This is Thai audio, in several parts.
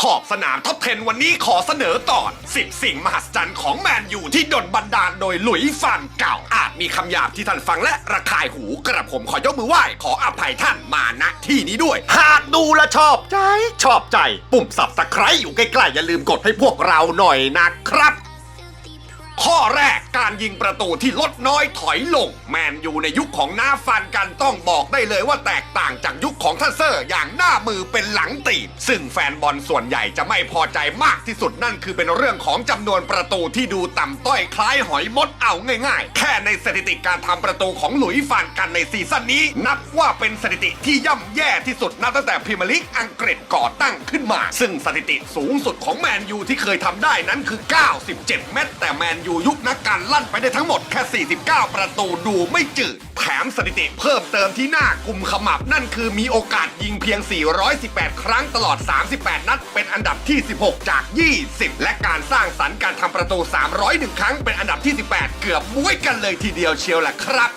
ขอบสนามท็อปเทนวันนี้ขอเสนอตอน 10 สิ่งมหัศจรรย์ของแมนยูที่ดนบันดาลโดยหลุยฟานเก่า อาจมีคำหยาบที่ท่านฟังและระคายหูกระผมขอยกมือไหว้ขออภัยท่านมาณที่นี้ด้วย หากดูและชอบใจ ชอบใจ ปุ่มสับสไครต์อยู่ใกล้ๆอย่าลืมกดให้พวกเราหน่อยนะครับ ข้อแรกการยิงประตูที่ลดน้อยถอยลง แมนยูในยุคของหน้าฟันกันต้องบอกได้เลยว่าแตกต่างจากยุคของท่านเซอร์อย่างหน้ามือเป็นหลังตีบซึ่งแฟนบอลส่วนใหญ่จะไม่พอใจมากที่สุดนั่นคือเป็นเรื่องของจำนวนประตูที่ดูต่ำต้อยคล้ายหอยมดเอาง่าย ๆ แค่ในสถิติการทำประตูของหลุยส์ฟานกันในซีซั่นนี้ นับว่าเป็นสถิติที่ย่ำแย่ที่สุดนับตั้งแต่พรีเมียร์ลีกอังกฤษก่อตั้งขึ้นมา ซึ่งสถิติสูงสุดของแมนยูที่เคยทำได้นั้นคือ 97 เม็ดแต่แมนยูยุคนักการลั่นไปได้ทั้งหมดแค่ 49 ประตูดูไม่จืด แถมสถิติเพิ่มเติมที่หน้ากุมขมับ นั่นคือมีโอกาสยิงเพียง 418 ครั้งตลอด 38 นัด เป็นอันดับที่ 16 จาก 20 และการสร้างสรรค์การทำประตู 301 ครั้งเป็นอันดับที่ 18 เกือบบ้วยกันเลยทีเดียวเชียวแหละครับ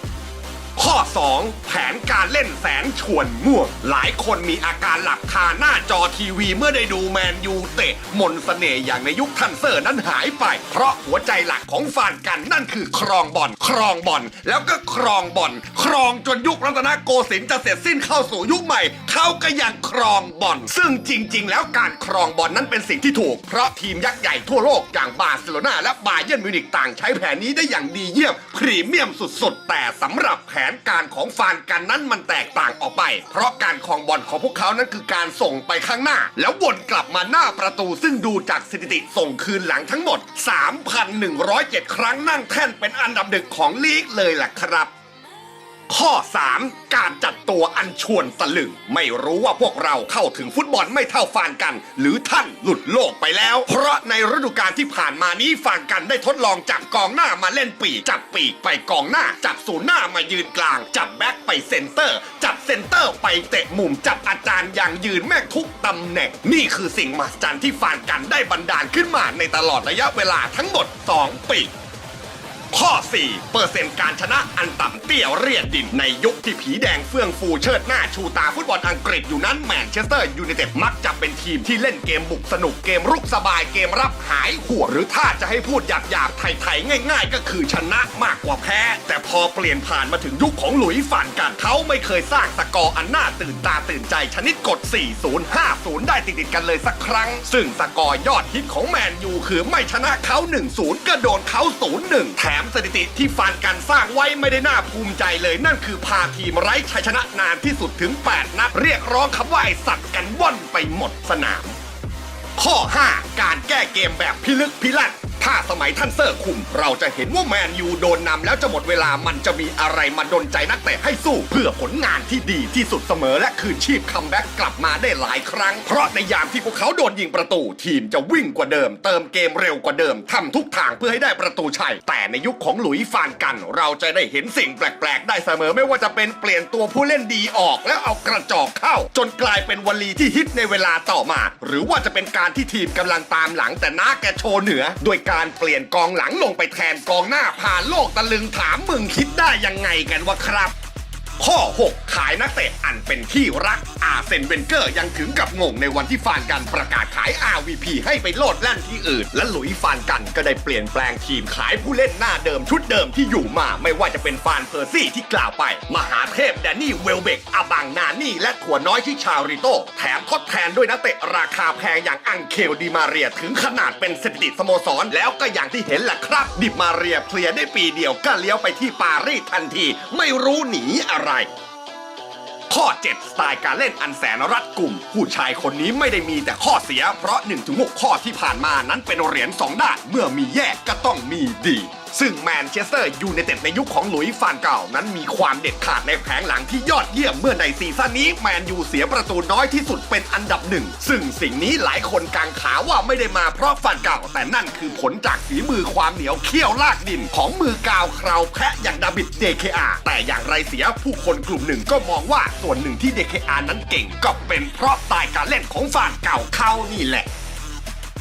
ข้อ 2 แผนการเล่นแสนชวนม่วง หลายคนมีอาการหลับคาหน้าจอทีวีเมื่อได้ดูแมนยูเตะ มนสเสน่ห์อย่างในยุคทันเซอร์นั้นหายไป เพราะหัวใจหลักของฟานกันนั่นคือครองบอลครองบอลแล้วก็ครองบอลครองจนยุครัตนโกสินทร์จะเสร็จสิ้นเข้าสู่ยุคใหม่ เขาก็ยังครองบอลซึ่งจริง ๆ แล้วการครองบอลนั้นเป็นสิ่งที่ถูก เพราะทีมยักษ์ใหญ่ทั่วโลกอย่างบาร์เซโลนาและบาเยิร์นมิวนิกต่างใช้แผนนี้ได้อย่างดีเยี่ยม รีเมียมสุดๆ แต่สำหรับแผนการของฟานกันนั้นมันแตกต่างออกไป เพราะการครองบอลของพวกเขานั้นคือการส่งไปข้างหน้า แล้ววนกลับมาหน้าประตูซึ่งดูจากสถิติส่งคืนหลังทั้งหมด 3,107 ครั้งนั่งแท่นเป็นอันดับหนึ่งของลีกเลยล่ะครับ ข้อ 3 การจัดตัวอันชวนตะลึง ไม่รู้ว่าพวกเราเข้าถึงฟุตบอลไม่เท่าฟานกัน หรือท่านหลุดโลกไปแล้ว เพราะในฤดูกาลที่ผ่านมานี้ฟานกันได้ทดลองจับกองหน้ามาเล่นปีกจับปีกไปกองหน้า จับศูนย์หน้ามายืนกลาง จับแบ็คไปเซนเตอร์ จับเซนเตอร์ไปเตะมุมจับอาจารย์อย่างยืนแม่งทุกตำแหน่ง นี่คือสิ่งมหัศจรรย์ที่ฟานกันได้บันดาลขึ้นมาในตลอดระยะเวลาทั้งหมด 2 ปี ข้อ 4 เปอร์เซ็นต์การชนะอันต่ำเตี้ยเรียดดิน ในยุคที่ผีแดงเฟื่องฟูเชิดหน้าชูตาฟุตบอลอังกฤษอยู่นั้นแมนเชสเตอร์ยูไนเต็ดมักจะเป็นทีมที่เล่นเกมบุกสนุกเกมรุกสบายเกมรับหายหัวหรือถ้าจะให้พูดหยาบๆไทยๆง่าย ๆ ก็คือชนะมากกว่าแพ้ แต่พอเปลี่ยนผ่านมาถึงยุคของหลุยส์ฝันกันเขาไม่เคยสร้างสกอร์อันน่าตื่นตาตื่นใจชนิดกด 40 50 ได้ติดๆกันเลยสักครั้ง ซึ่งสกอร์ยอดฮิตของแมนยูคือไม่ชนะเขา1-0ก็โดนเขา0-1แถมสถิติที่ฟานกันสร้างไว้ไม่ได้น่าภูมิใจเลย นั่นคือพาทีมไร้ชัยชนะนานที่สุดถึง 8 นัด เรียกร้องคำว่าไอสัตว์กันว่อนไปหมดสนาม ข้อ 5 การแก้เกมแบบพิลึกพิลั่น ถ้าสมัยท่านเซอร์คุม เราจะเห็นว่าแมนยูโดนนำแล้วจะหมดเวลามันจะมีอะไรมาดนใจนักเตะให้สู้ เพื่อผลงานที่ดีที่สุดเสมอและคืนชีพคัมแบ็กกลับมาได้หลายครั้ง เพราะในยามที่พวกเขาโดนยิงประตู ทีมจะวิ่งกว่าเดิม เติมเกมเร็วกว่าเดิมทำทุกทางเพื่อให้ได้ประตูชัย แต่ในยุคของหลุยส์ฟานกัน เราจะได้เห็นสิ่งแปลกๆ ได้เสมอไม่ว่าจะเป็นเปลี่ยนตัวผู้เล่นดีออก แล้วเอากระจอกเข้า จนกลายเป็นวลีที่ฮิตในเวลาต่อมา หรือว่าจะเป็นการที่ทีมกำลังตามหลังแต่น้าแกโชว์เหนือโดยกการเปลี่ยนกองหลังลงไปแทนกองหน้าผ่านโลกตะลึงถามมึงคิดได้ยังไงกันวะครับ ข้อ 6 ขายนักเตะอันเป็นที่รักอาร์เซนเวนเกอร์ยังถึงกับงงในวันที่ฟานกันประกาศขาย RVP ให้ไปโลดแล่นที่อื่น และหลุยฟานกันก็ได้เปลี่ยนแปลงทีมขายผู้เล่นหน้าเดิมชุดเดิมที่อยู่มา ไม่ว่าจะเป็นฟานเพอร์ซี่ที่กล่าวไป มหาเทพแดนนี่เวลเบกอาบังนานี่และถั่วน้อยที่ชาริโตแถมทดแทนด้วยนักเตะราคาแพงอย่างอังเคลดิมาเรียถึงขนาดเป็นสถิติสโมสร แล้วก็อย่างที่เห็นแหละครับ ดิมาเรียเคลียร์ได้ปีเดียวก็เลี้ยวไปที่ปารีสทันที ไม่รู้หนีอะไรข้อ 7 สไตล์การเล่นอันแสนรัดกุมผู้ชายคนนี้ไม่ได้มีแต่ข้อเสีย เพราะ 1-6 ข้อที่ผ่านมานั้นเป็นเหรียญ2ด้านเมื่อมีแย่ก็ต้องมีดี ซึ่งแมนเชสเตอร์ยูไนเต็ดในยุคของหลุยส์ฟานเก่านั้นมีความเด็ดขาดในแผงหลังที่ยอดเยี่ยมเมื่อในซีซั่นนี้แมนยูเสียประตูน้อยที่สุดเป็นอันดับหนึ่ง ซึ่งสิ่งนี้หลายคนกังขาว่าไม่ได้มาเพราะฟานเก่า แต่นั่นคือผลจากฝีมือความเหนียวเขี้ยวลากดินของมือกาวคราวแพะอย่างดาบิดเดเคอาแต่อย่างไรเสียผู้คนกลุ่มหนึ่งก็มองว่าส่วนหนึ่งที่เดเคอานั้นเก่งก็เป็นเพราะสไตล์การเล่นของฟานเก่าเขานี่แหละ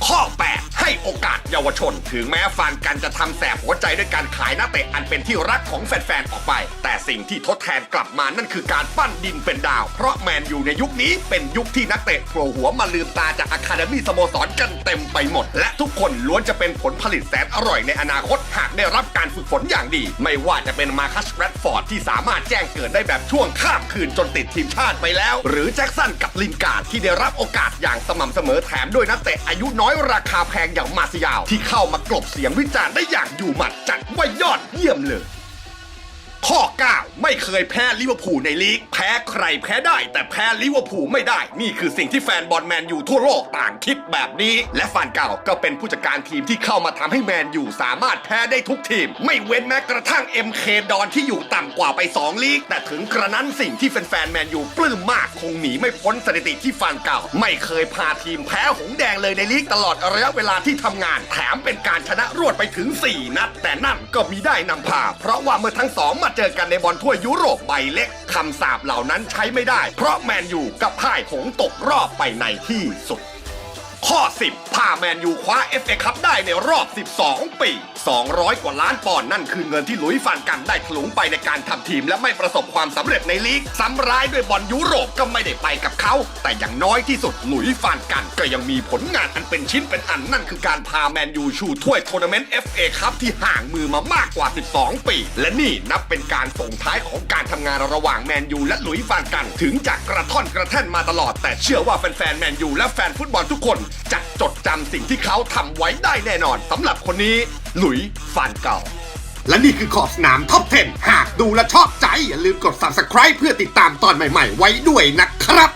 ข้อ 8 โอกาสเยาวชน ถึงแม้ฟานกันจะทำแสบหัวใจด้วยการขายนักเตะอันเป็นที่รักของแฟนๆออกไป แต่สิ่งที่ทดแทนกลับมานั่นคือการปั้นดินเป็นดาว เพราะแมนยูในยุคนี้เป็นยุคที่นักเตะโผล่หัวมาลืมตาจากอะคาเดมี่สโมสรกันเต็มไปหมด และทุกคนล้วนจะเป็นผลผลิตแสนอร่อยในอนาคตหากได้รับการฝึกฝนอย่างดี ไม่ว่าจะเป็นมาคัสแรดฟอร์ดที่สามารถแจ้งเกิดได้แบบช่วงข้ามคืนจนติดทีมชาติไปแล้ว หรือแจ็คสันกับลินการ์ดที่ได้รับโอกาสอย่างสม่ำเสมอแถมด้วยนักเตะอายุน้อยราคาแพงอย่างมาซิยาว ที่เข้ามากลบเสียงวิจารณ์ได้อย่างอยู่หมัดจัดว่ายอดเยี่ยมเลย ข้อ 9 ไม่เคยแพ้ลิเวอร์พูลในลีก แพ้ใครแพ้ได้ แต่แพ้ลิเวอร์พูลไม่ได้ นี่คือสิ่งที่แฟนบอลแมนยูทั่วโลกต่างคิดแบบนี้ และฟานเก่าก็เป็นผู้จัดการทีมที่เข้ามาทำให้แมนยูสามารถแพ้ได้ทุกทีม ไม่เว้นแม้กระทั่ง MK ดอนที่อยู่ต่ำกว่าไป 2 ลีก แต่ถึงกระนั้นสิ่งที่แฟนๆแมนยูปลื้มมากคงหนีไม่พ้นสถิติที่ฟานเก่า ไม่เคยพาทีมแพ้หงแดงเลยในลีกตลอดระยะเวลาที่ทำงาน แถมเป็นการชนะรวดไปถึง 4 นัดแต่นั่นก็มีได้นำพา เพราะว่าเมื่อทั้งสองมาเจอกันในบอลถ้วยยุโรปใบเล็กคำสาปเหล่านั้นใช้ไม่ได้ เพราะแมนยูกับพ่ายหงตกรอบไปในที่สุด ข้อ 10พาแมนยูคว้า FA คัพได้ในรอบ 12 ปี200 กว่าล้านปอนด์นั่นคือเงินที่หลุยฟานกันได้ถลุงไปในการทำทีม และไม่ประสบความสำเร็จในลีกซ้ำร้ายด้วยบอลยุโรปก็ไม่ได้ไปกับเขา แต่อย่างน้อยที่สุดหลุยฟานกันก็ยังมีผลงานอันเป็นชิ้นเป็นอันนั่นคือการพาแมนยูชูถ้วยทัวร์นาเมนต์ FA คัพที่ห่างมือมามากกว่า 12 ปี และนี่นับเป็นการส่งท้ายของการทำงานระหว่างแมนยูและหลุยฟานกัน ถึงจากกระท่อนกระแท่นมาตลอด แต่เชื่อว่าแฟนๆแมนยูและแฟนฟุตบอลทุกคนจะจดจำสิ่งที่เขาทำไว้ได้แน่นอนสำหรับคนนี้ หลุยฟานเก่า และนี่คือขอบสนามท็อป 10 หากดูและชอบใจ อย่าลืมกด subscribe เพื่อติดตามตอนใหม่ ๆ ไว้ด้วยนะครับ